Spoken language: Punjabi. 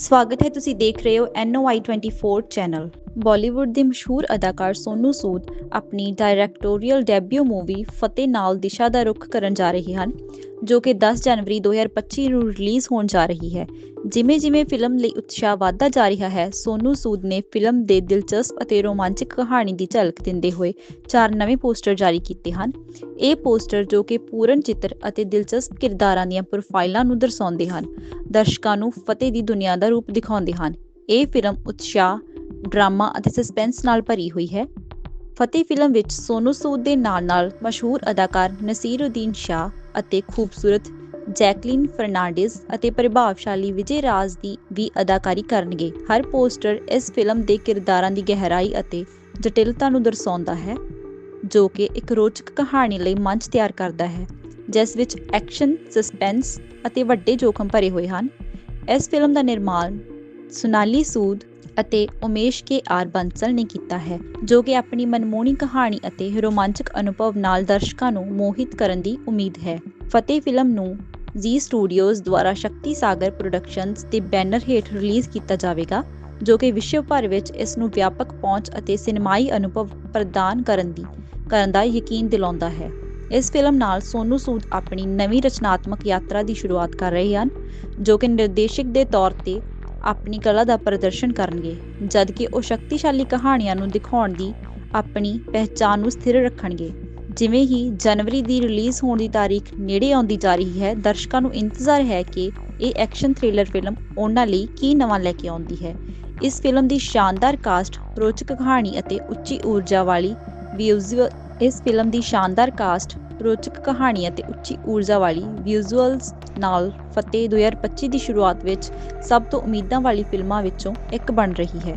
ਸਵਾਗਤ ਹੈ ਤੁਸੀਂ ਦੇਖ ਰਹੇ ਹੋ NOI24 ਚੈਨਲ ਬਾਲੀਵੁੱਡ ਦੇ ਮਸ਼ਹੂਰ ਅਦਾਕਾਰ ਸੋਨੂ ਸੂਦ ਆਪਣੀ ਡਾਇਰੈਕਟੋਰੀਅਲ ਡੈਬਿਊ ਮੂਵੀ ਫਤਿਹ ਨਾਲ ਦਿਸ਼ਾ ਦਾ ਰੁਖ ਕਰਨ ਜਾ ਰਹੇ ਹਨ, ਜੋ ਕਿ 10 ਜਨਵਰੀ 2025 ਨੂੰ ਰਿਲੀਜ਼ ਹੋਣ ਜਾ ਰਹੀ ਹੈ। ਜਿਵੇਂ ਜਿਵੇਂ ਫਿਲਮ ਲਈ ਉਤਸ਼ਾਹ ਵਧਦਾ ਜਾ ਰਿਹਾ ਹੈ, ਸੋਨੂ ਸੂਦ ਨੇ ਫਿਲਮ ਦੇ ਦਿਲਚਸਪ ਅਤੇ ਰੋਮਾਂਚਕ ਕਹਾਣੀ ਦੀ ਝਲਕ ਦਿੰਦੇ ਹੋਏ ਚਾਰ ਨਵੇਂ ਪੋਸਟਰ ਜਾਰੀ ਕੀਤੇ ਹਨ। ਇਹ ਪੋਸਟਰ ਜੋ ਕਿ ਪੂਰਨ ਚਿੱਤਰ ਅਤੇ ਦਿਲਚਸਪ ਕਿਰਦਾਰਾਂ ਦੀਆਂ ਪ੍ਰੋਫਾਈਲਾਂ ਨੂੰ ਦਰਸਾਉਂਦੇ ਹਨ, ਦਰਸ਼ਕਾਂ ਨੂੰ ਫਤਿਹ ਦੀ ਦੁਨੀਆ ਦਾ ਰੂਪ ਦਿਖਾਉਂਦੇ ਹਨ। ਇਹ ਫਿਲਮ ਉਤਸ਼ਾਹ, ਡਰਾਮਾ ਅਤੇ ਸਸਪੈਂਸ ਨਾਲ ਭਰੀ ਹੋਈ ਹੈ। ਫਤਿਹ ਫਿਲਮ ਵਿੱਚ ਸੋਨੂ ਸੂਦ ਦੇ ਨਾਲ-ਨਾਲ ਮਸ਼ਹੂਰ ਅਦਾਕਾਰ ਨਸੀਰਉਦੀਨ ਸ਼ਾਹ ਅਤੇ ਖੂਬਸੂਰਤ ਜੈਕਲਿਨ ਫਰਨਾਂਡਿਸ ਅਤੇ ਪ੍ਰਭਾਵਸ਼ਾਲੀ ਵਿਜੇ ਰਾਜ ਦੀ ਵੀ ਅਦਾਕਾਰੀ ਕਰਨਗੇ। ਹਰ ਪੋਸਟਰ ਇਸ ਫਿਲਮ ਦੇ ਕਿਰਦਾਰਾਂ ਦੀ ਗਹਿਰਾਈ ਅਤੇ ਜਟਿਲਤਾ ਨੂੰ ਦਰਸਾਉਂਦਾ ਹੈ, ਜੋ ਕਿ ਇੱਕ ਰੋਚਕ ਕਹਾਣੀ ਲਈ ਮੰਚ ਤਿਆਰ ਕਰਦਾ ਹੈ, ਜਿਸ ਵਿੱਚ ਐਕਸ਼ਨ, ਸਸਪੈਂਸ ਅਤੇ ਵੱਡੇ ਜੋਖਮ ਭਰੇ ਹੋਏ ਹਨ। ਇਸ ਫਿਲਮ ਦਾ ਨਿਰਮਾਣ ਸੁਨਾਲੀ ਸੂਦ ਅਤੇ ਉਮੇਸ਼ ਕੇ ਆਰ ਬੰਸਲ ਨੇ ਕੀਤਾ ਹੈ, ਜੋ ਕਿ ਆਪਣੀ ਮਨਮੋਹਣੀ ਕਹਾਣੀ ਅਤੇ ਰੋਮਾਂਚਕ ਅਨੁਭਵ ਨਾਲ ਦਰਸ਼ਕਾਂ ਨੂੰ ਮੋਹਿਤ ਕਰਨ ਦੀ ਉਮੀਦ ਹੈ। ਫਤਿਹ ਫਿਲਮ ਨੂੰ ਜੀ ਸਟੂਡੀਓਜ਼ ਦੁਆਰਾ ਸ਼ਕਤੀ ਸਾਗਰ ਪ੍ਰੋਡਕਸ਼ਨਜ਼ ਦੇ ਬੈਨਰ ਹੇਠ ਰਿਲੀਜ਼ ਕੀਤਾ ਜਾਵੇਗਾ, ਜੋ ਕਿ ਵਿਸ਼ਵ ਭਰ ਵਿੱਚ ਇਸ ਨੂੰ ਵਿਆਪਕ ਪਹੁੰਚ ਅਤੇ ਸਿਨੇਮਾਈ ਅਨੁਭਵ ਪ੍ਰਦਾਨ ਕਰਨ ਦੀ, ਕਰਨ ਦਾ ਯਕੀਨ ਦਿਲਾਉਂਦਾ ਹੈ। ਇਸ ਫਿਲਮ ਨਾਲ ਸੋਨੂ ਸੂਦ ਆਪਣੀ ਨਵੀਂ ਰਚਨਾਤਮਕ ਯਾਤਰਾ ਦੀ ਸ਼ੁਰੂਆਤ ਕਰ ਰਹੇ ਹਨ, ਜੋ ਕਿ ਨਿਰਦੇਸ਼ਕ ਦੇ ਤੌਰ ਤੇ ਆਪਣੀ ਕਲਾ ਦਾ ਪ੍ਰਦਰਸ਼ਨ ਕਰਨਗੇ, ਜਦਕਿ ਉਹ ਸ਼ਕਤੀਸ਼ਾਲੀ ਕਹਾਣੀਆਂ ਨੂੰ ਦਿਖਾਉਣ ਦੀ ਆਪਣੀ ਪਹਿਚਾਣ ਨੂੰ ਸਥਿਰ ਰੱਖਣਗੇ। ਜਿਵੇਂ ਹੀ ਜਨਵਰੀ ਦੀ ਰਿਲੀਜ਼ ਹੋਣ ਦੀ ਤਾਰੀਖ ਨੇੜੇ ਆਉਂਦੀ ਜਾ ਰਹੀ ਹੈ, ਦਰਸ਼ਕਾਂ ਨੂੰ ਇੰਤਜ਼ਾਰ ਹੈ ਕਿ ਇਹ ਐਕਸ਼ਨ ਥ੍ਰਿਲਰ ਫਿਲਮ ਉਹਨਾਂ ਲਈ ਕੀ ਨਵਾਂ ਲੈ ਕੇ ਆਉਂਦੀ ਹੈ। ਇਸ ਫਿਲਮ ਦੀ ਸ਼ਾਨਦਾਰ ਕਾਸਟ, ਰੋਚਕ ਕਹਾਣੀ ਅਤੇ ਉੱਚੀ ਊਰਜਾ ਵਾਲੀ ਵਿਜ਼ੂਅਲ, ਇਸ ਫਿਲਮ ਦੀ ਸ਼ਾਨਦਾਰ ਕਾਸਟ, ਰੋਚਕ ਕਹਾਣੀ ਅਤੇ ਉੱਚੀ ਊਰਜਾ ਵਾਲੀ ਵਿਜ਼ੂਅਲਸ ਨਾਲ ਫਤਿਹ 2025 ਦੀ ਸ਼ੁਰੂਆਤ ਵਿੱਚ ਸਭ ਤੋਂ ਉਮੀਦਾਂ ਵਾਲੀ ਫਿਲਮਾਂ ਵਿੱਚੋਂ ਇੱਕ ਬਣ ਰਹੀ ਹੈ।